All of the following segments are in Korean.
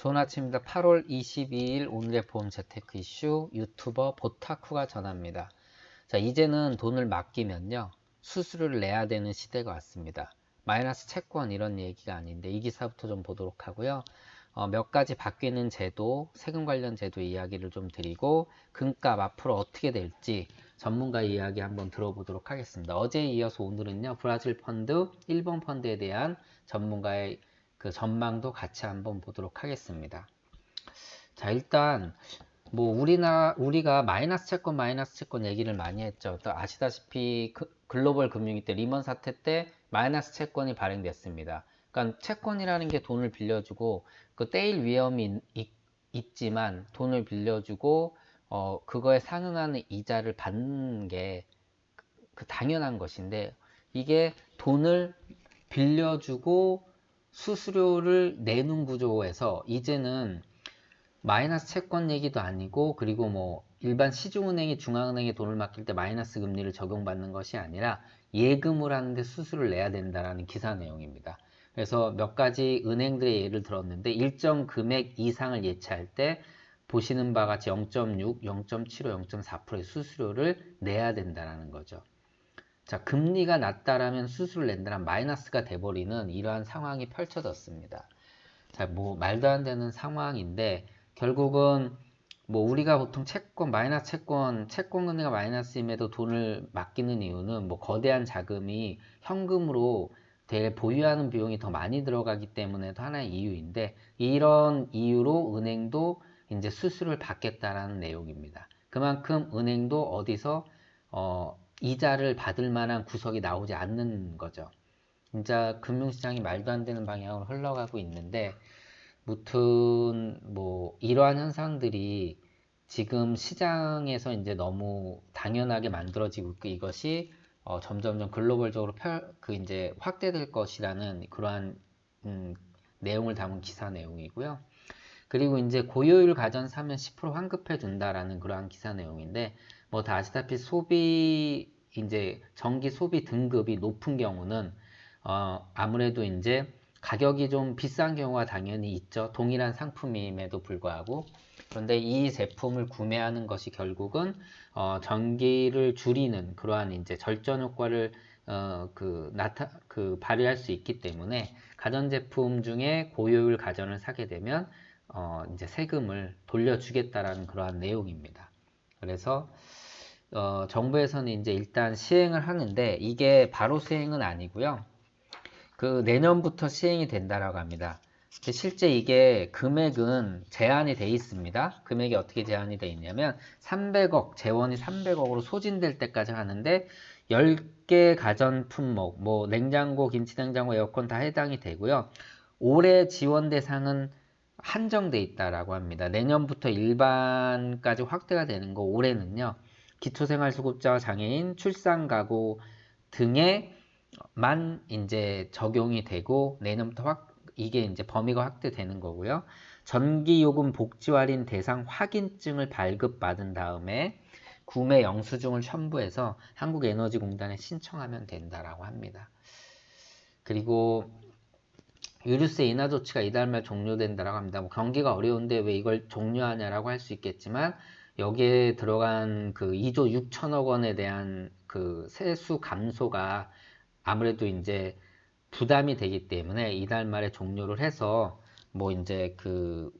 좋은 아침입니다. 8월 22일 오늘의 보험 재테크 이슈 유튜버 보타쿠가 전합니다. 자, 이제는 돈을 맡기면요. 수수료를 내야 되는 시대가 왔습니다. 마이너스 채권 이런 얘기가 아닌데 이 기사부터 좀 보도록 하고요. 어, 몇 가지 바뀌는 제도, 세금 관련 제도 이야기를 좀 드리고 금값 앞으로 어떻게 될지 전문가 이야기 한번 들어보도록 하겠습니다. 어제에 이어서 오늘은요. 브라질 펀드, 일본 펀드에 대한 전문가의 그 전망도 같이 한번 보도록 하겠습니다. 자, 일단 뭐 우리나 우리가 마이너스 채권 마이너스 채권 얘기를 많이 했죠. 또 아시다시피 그, 글로벌 금융위 때 리먼 사태 때 마이너스 채권이 발행됐습니다. 그러니까 채권이라는 게 돈을 빌려주고 그 떼일 위험이 있, 있지만 돈을 빌려주고 어 그거에 상응하는 이자를 받는 게그 그 당연한 것인데 이게 돈을 빌려주고 수수료를 내는 구조에서 이제는 마이너스 채권 얘기도 아니고 그리고 뭐 일반 시중은행이 중앙은행에 돈을 맡길 때 마이너스 금리를 적용받는 것이 아니라 예금을 하는데 수수료를 내야 된다라는 기사 내용입니다. 그래서 몇 가지 은행들의 예를 들었는데 일정 금액 이상을 예치할 때 보시는 바와 같이 0.6, 0.75, 0.4%의 수수료를 내야 된다는 거죠. 자, 금리가 낮다라면 수수료를 낸다면 마이너스가 돼버리는 이러한 상황이 펼쳐졌습니다. 자, 뭐 말도 안 되는 상황인데 결국은 뭐 우리가 보통 채권 마이너스 채권 채권 금리가 마이너스임에도 돈을 맡기는 이유는 뭐 거대한 자금이 현금으로 대 보유하는 비용이 더 많이 들어가기 때문에도 하나의 이유인데 이런 이유로 은행도 이제 수수료를 받겠다라는 내용입니다. 그만큼 은행도 어디서 어 이자를 받을 만한 구석이 나오지 않는 거죠. 진짜 금융시장이 말도 안 되는 방향으로 흘러가고 있는데 무튼 뭐 이러한 현상들이 지금 시장에서 이제 너무 당연하게 만들어지고 있고 이것이 어 점점점 글로벌적으로 펼, 그 이제 확대될 것이라는 그러한 음, 내용을 담은 기사 내용이고요. 그리고 이제 고효율 가전 사면 10% 환급해 준다라는 그러한 기사 내용인데 뭐 다 아시다시피 소비 이제 전기 소비 등급이 높은 경우는 어 아무래도 이제 가격이 좀 비싼 경우가 당연히 있죠. 동일한 상품임에도 불구하고 그런데 이 제품을 구매하는 것이 결국은 어 전기를 줄이는 그러한 이제 절전 효과를 어, 그, 나타, 그, 발휘할 수 있기 때문에 가전 제품 중에 고효율 가전을 사게 되면 어, 이제 세금을 돌려주겠다라는 그러한 내용입니다. 그래서 어, 정부에서는 이제 일단 시행을 하는데 이게 바로 시행은 아니고요. 그 내년부터 시행이 된다라고 합니다. 실제 이게 금액은 제한이 돼 있습니다. 금액이 어떻게 제한이 돼 있냐면 300억, 재원이 300억으로 소진될 때까지 하는데 10개 가전 품목, 뭐 냉장고, 김치 냉장고, 에어컨 다 해당이 되고요. 올해 지원 대상은 한정돼 있다라고 합니다. 내년부터 일반까지 확대가 되는 거 올해는요. 기초생활수급자와 장애인, 출산가구 등에만 이제 적용이 되고 내년부터 확 이게 이제 범위가 확대되는 거고요. 전기요금 복지할인 대상 확인증을 발급받은 다음에 구매 영수증을 첨부해서 한국에너지공단에 신청하면 된다라고 합니다. 그리고 유류세 인하 조치가 이달 말 종료된다라고 합니다. 뭐 경기가 어려운데 왜 이걸 종료하냐라고 할 수 있겠지만 여기에 들어간 그 2조 6천억 원에 대한 그 세수 감소가 아무래도 이제 부담이 되기 때문에 이달 말에 종료를 해서 뭐 이제 그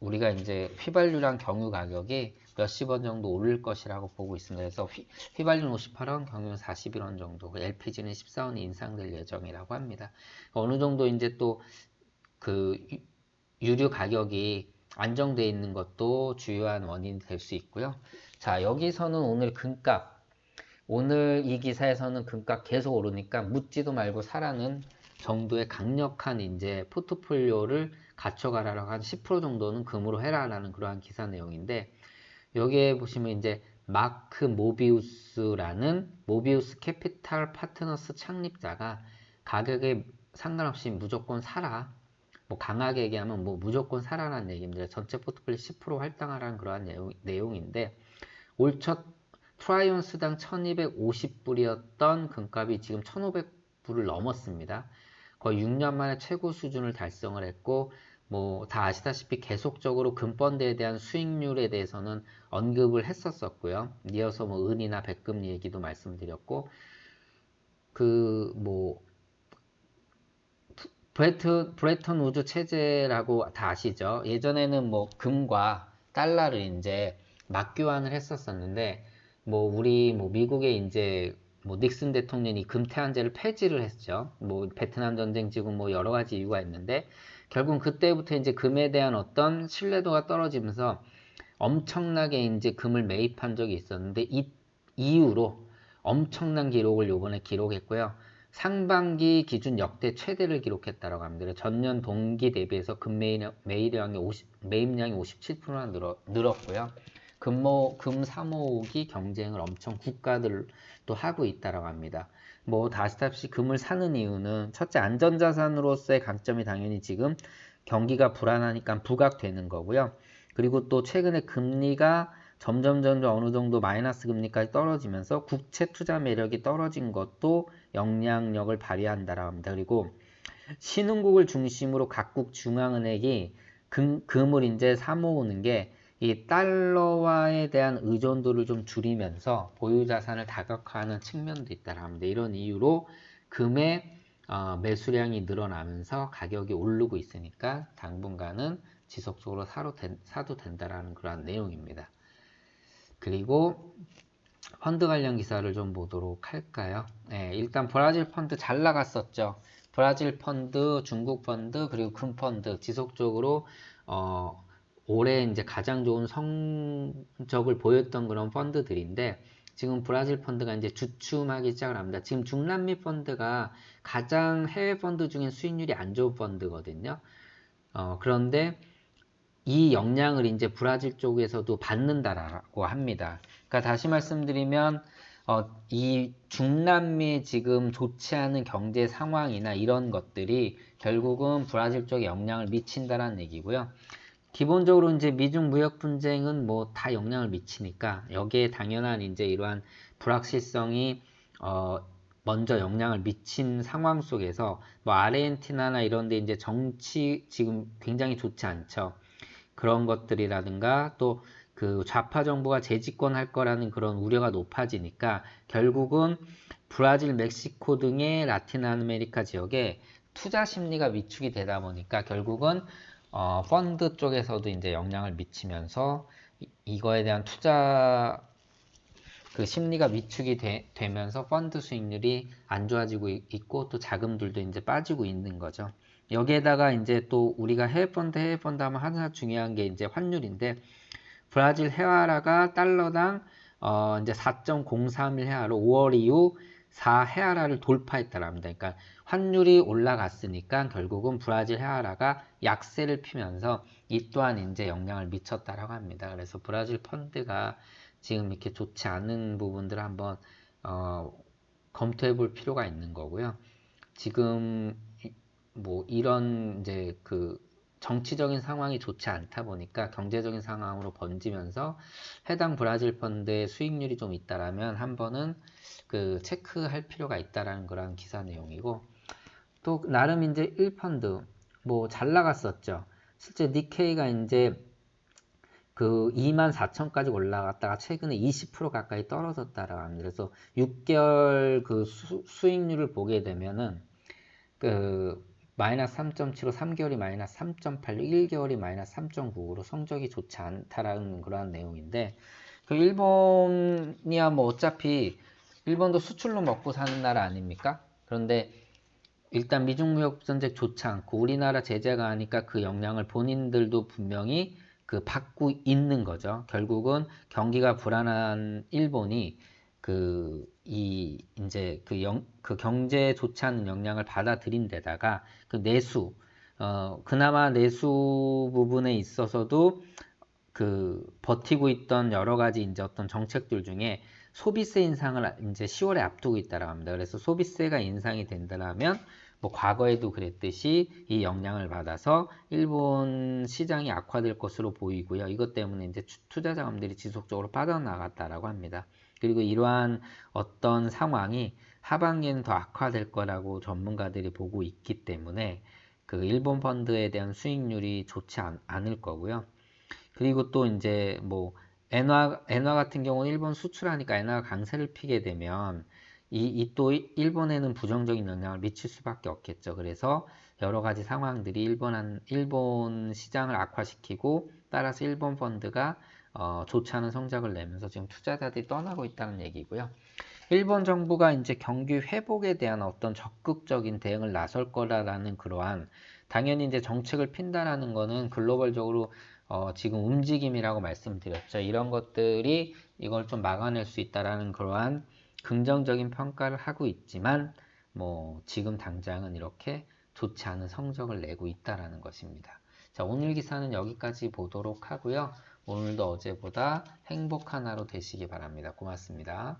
우리가 이제 휘발유랑 경유 가격이 몇십 원 정도 오를 것이라고 보고 있습니다. 그래서 휘, 휘발유는 58원, 경유는 41원 정도, LPG는 14원이 인상될 예정이라고 합니다. 어느 정도 이제 또 그 유류 가격이 안정되어 있는 것도 주요한 원인이 될 수 있고요. 자, 여기서는 오늘 금값, 오늘 이 기사에서는 금값 계속 오르니까 묻지도 말고 사라는 정도의 강력한 이제 포트폴리오를 갖춰가라라고 한 10% 정도는 금으로 해라라는 그러한 기사 내용인데 여기에 보시면 이제 마크 모비우스라는 모비우스 캐피탈 파트너스 창립자가 가격에 상관없이 무조건 사라. 뭐 강하게 얘기하면 뭐 무조건 사라는 얘기입니다. 전체 포트폴리오 10% 할당하라는 그러한 내용, 내용인데 올 첫 트라이온스당 1250불이었던 금값이 지금 1500불을 넘었습니다. 거의 6년 만에 최고 수준을 달성을 했고 뭐 다 아시다시피 계속적으로 금펀드에 대한 수익률에 대해서는 언급을 했었었고요. 이어서 뭐 은이나 백금 얘기도 말씀드렸고 그뭐 브레트, 브레턴 우드 체제라고 다 아시죠? 예전에는 뭐 금과 달러를 이제 맞교환을 했었었는데 뭐 우리 뭐 미국의 이제 뭐 닉슨 대통령이 금태환제를 폐지를 했죠. 뭐 베트남 전쟁 지금 뭐 여러 가지 이유가 있는데 결국 그때부터 이제 금에 대한 어떤 신뢰도가 떨어지면서 엄청나게 이제 금을 매입한 적이 있었는데 이 이후로 엄청난 기록을 요번에 기록했고요. 상반기 기준 역대 최대를 기록했다고 합니다. 전년 동기 대비해서 금 매입, 매입량이 50, 매입량이 57%나 늘어, 늘었고요. 금모, 금 사모기 경쟁을 엄청 국가들도 하고 있다고 합니다. 뭐 다시다시피 금을 사는 이유는 첫째 안전자산으로서의 강점이 당연히 지금 경기가 불안하니까 부각되는 거고요. 그리고 또 최근에 금리가 점점 점점 어느 정도 마이너스 금리까지 떨어지면서 국채 투자 매력이 떨어진 것도 영향력을 발휘한다라고 합니다. 그리고 신흥국을 중심으로 각국 중앙은행이 금, 금을 이제 사모으는 게 이 달러화에 대한 의존도를 좀 줄이면서 보유 자산을 다각화하는 측면도 있다고 합니다. 이런 이유로 금의 어, 매수량이 늘어나면서 가격이 오르고 있으니까 당분간은 지속적으로 사도, 된, 사도 된다라는 그러한 내용입니다. 그리고 펀드 관련 기사를 좀 보도록 할까요? 네, 일단 브라질 펀드 잘 나갔었죠. 브라질 펀드, 중국 펀드, 그리고 금 펀드 지속적으로 어, 올해 이제 가장 좋은 성적을 보였던 그런 펀드들인데 지금 브라질 펀드가 이제 주춤하기 시작을 합니다. 지금 중남미 펀드가 가장 해외 펀드 중에 수익률이 안 좋은 펀드거든요. 어, 그런데 이 영향을 이제 브라질 쪽에서도 받는다라고 합니다. 그러니까 다시 말씀드리면 어, 이 중남미 지금 좋지 않은 경제 상황이나 이런 것들이 결국은 브라질 쪽에 영향을 미친다라는 얘기고요. 기본적으로 이제 미중 무역 분쟁은 뭐 다 영향을 미치니까 여기에 당연한 이제 이러한 불확실성이 어 먼저 영향을 미친 상황 속에서 뭐 아르헨티나나 이런 데 이제 정치 지금 굉장히 좋지 않죠. 그런 것들이라든가 또 그 좌파 정부가 재집권할 거라는 그런 우려가 높아지니까 결국은 브라질, 멕시코 등의 라틴 아메리카 지역에 투자 심리가 위축이 되다 보니까 결국은 어, 펀드 쪽에서도 이제 영향을 미치면서 이, 거에 대한 투자 그 심리가 위축이 되, 면서 펀드 수익률이 안 좋아지고 있고 또 자금들도 이제 빠지고 있는 거죠. 여기에다가 이제 또 우리가 해외 펀드 해외 펀드 하면 하나 중요한 게 이제 환율인데 브라질 헤아라가 달러당 어 이제 4.031 헤아로 5월 이후 4 헤아라를 돌파했다랍니다. 그러니까 환율이 올라갔으니까 결국은 브라질 헤아라가 약세를 피면서 이 또한 이제 영향을 미쳤다라고 합니다. 그래서 브라질 펀드가 지금 이렇게 좋지 않은 부분들을 한번 어, 검토해 볼 필요가 있는 거고요. 지금 뭐 이런 이제 그 정치적인 상황이 좋지 않다 보니까 경제적인 상황으로 번지면서 해당 브라질 펀드의 수익률이 좀 있다라면 한 번은 그 체크할 필요가 있다라는 그런 기사 내용이고 또 나름 이제 1펀드 뭐 잘 나갔었죠. 실제 니케이가 이제 그 2만 4천까지 올라갔다가 최근에 20% 가까이 떨어졌다라고 합니다. 그래서 6개월 그 수, 수익률을 보게 되면은 그 마이너스 3.75, 3개월이 마이너스 3.86, 1개월이 마이너스 3.99로 성적이 좋지 않다라는 그러한 내용인데 그 일본이야 뭐 어차피 일본도 수출로 먹고 사는 나라 아닙니까? 그런데 일단 미중 무역 전쟁 좋지 않고 우리나라 제재가 하니까 그 영향을 본인들도 분명히 그 받고 있는 거죠. 결국은 경기가 불안한 일본이 그, 이, 이제 그 영, 그 경제에 좋지 않은 영향을 받아들인 데다가 그 내수, 어, 그나마 내수 부분에 있어서도 그 버티고 있던 여러 가지 이제 어떤 정책들 중에 소비세 인상을 이제 10월에 앞두고 있다라고 합니다. 그래서 소비세가 인상이 된다면 뭐 과거에도 그랬듯이 이 영향을 받아서 일본 시장이 악화될 것으로 보이고요. 이것 때문에 이제 투자 자금들이 지속적으로 빠져나갔다라고 합니다. 그리고 이러한 어떤 상황이 하반기에는 더 악화될 거라고 전문가들이 보고 있기 때문에 그 일본 펀드에 대한 수익률이 좋지 않, 않을 거고요. 그리고 또 이제 뭐 엔화 엔화 같은 경우는 일본 수출하니까 엔화가 강세를 피게 되면 이또 일본에는 부정적인 영향을 미칠 수밖에 없겠죠. 그래서 여러 가지 상황들이 일본 한 일본 시장을 악화시키고 따라서 일본 펀드가 어, 좋지 않은 성적을 내면서 지금 투자자들이 떠나고 있다는 얘기고요. 일본 정부가 이제 경기 회복에 대한 어떤 적극적인 대응을 나설 거라라는 그러한 당연히 이제 정책을 핀다라는 거는 글로벌적으로 어, 지금 움직임이라고 말씀드렸죠. 이런 것들이 이걸 좀 막아낼 수 있다라는 그러한 긍정적인 평가를 하고 있지만 뭐 지금 당장은 이렇게 좋지 않은 성적을 내고 있다라는 것입니다. 자, 오늘 기사는 여기까지 보도록 하고요. 오늘도 어제보다 행복한 하루 되시기 바랍니다. 고맙습니다.